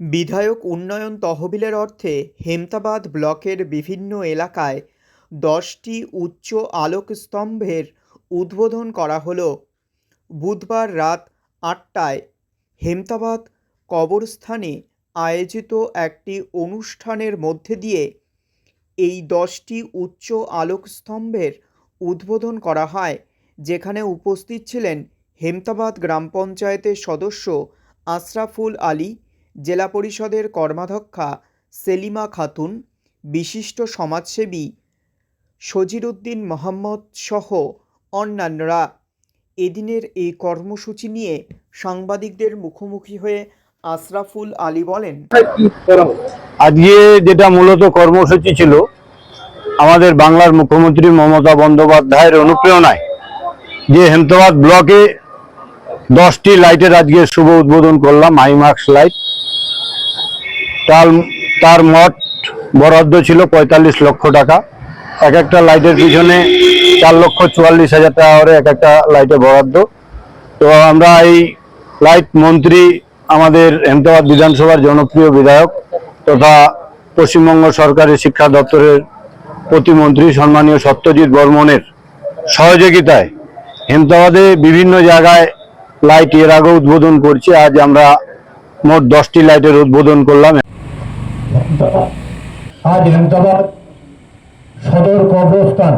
বিধায়ক উন্নয়ন তহবিলের অর্থে হেমতাবাদ ব্লকের বিভিন্ন এলাকায় দশটি উচ্চ আলোকস্তম্ভের উদ্বোধন করা হলো। বুধবার রাত আটটায় হেমতাবাদ কবরস্থানে আয়োজিত একটি অনুষ্ঠানের মধ্যে দিয়ে এই দশটি উচ্চ আলোকস্তম্ভের উদ্বোধন করা হয়, যেখানে উপস্থিত ছিলেন হেমতাবাদ গ্রাম পঞ্চায়েতের সদস্য আশরাফুল আলী জেলা পরিষদের কর্মাধ্যক্ষা সেলিমা খাতুন, বিশিষ্ট সমাজসেবী সজিরুদ্দিন মোহাম্মদ সহ অন্যান্যরা। এদিনের এই কর্মসূচি নিয়ে সাংবাদিকদের মুখোমুখি হয়ে আশরাফুল আলী বলেন, আজকে যেটা মূলত কর্মসূচি ছিল, আমাদের বাংলার মুখ্যমন্ত্রী মমতা বন্দ্যোপাধ্যায়ের অনুপ্রেরণায় যে হেমতাবাদ ব্লকে দশটি লাইটের আজকে শুভ উদ্বোধন করলাম হাইমার্কস লাইট। তার তার মোট বরাদ্দ ছিল পঁয়তাল্লিশ লক্ষ টাকা। এক একটা লাইটের পিছনে চার লক্ষ চুয়াল্লিশ হাজার টাকা করে এক একটা লাইটে বরাদ্দ। তো আমরা এই লাইট মন্ত্রী আমাদের হেমতাবাদ বিধানসভার জনপ্রিয় বিধায়ক তথা পশ্চিমবঙ্গ সরকারের শিক্ষা দপ্তরের প্রতিমন্ত্রী সম্মানীয় সত্যজিৎ বর্মনের সহযোগিতায় হেমতাবাদে বিভিন্ন জায়গায় লাইটের আগে উদ্বোধন করছি। আজ আমরা মোট দশটি লাইটের উদ্বোধন করলাম। আজ হেমতাবাদ সদর কবরস্থান।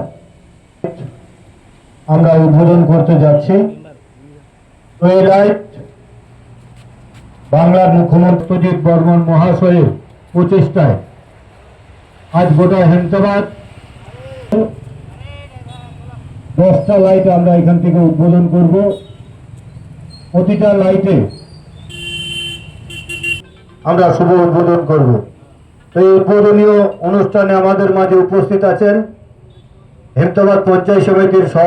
আমরা উদ্বোধন করতে যাচ্ছি। লাইট বাংলার মুখ্যমন্ত্রী প্রজিত বর্মন মহাশয়ের প্রচেষ্টায় আজ গোটা হেমতাবাদ দশটা লাইট আমরা এখান থেকে উদ্বোধন করব। প্রতিটা লাইটে আমরা শুভ উদ্বোধন করব। এই উদ্বোধনীয় অনুষ্ঠানে আমাদের মাঝে উপস্থিত আছেন হেমতাবাদ পঞ্চায়েত সমিতির সহ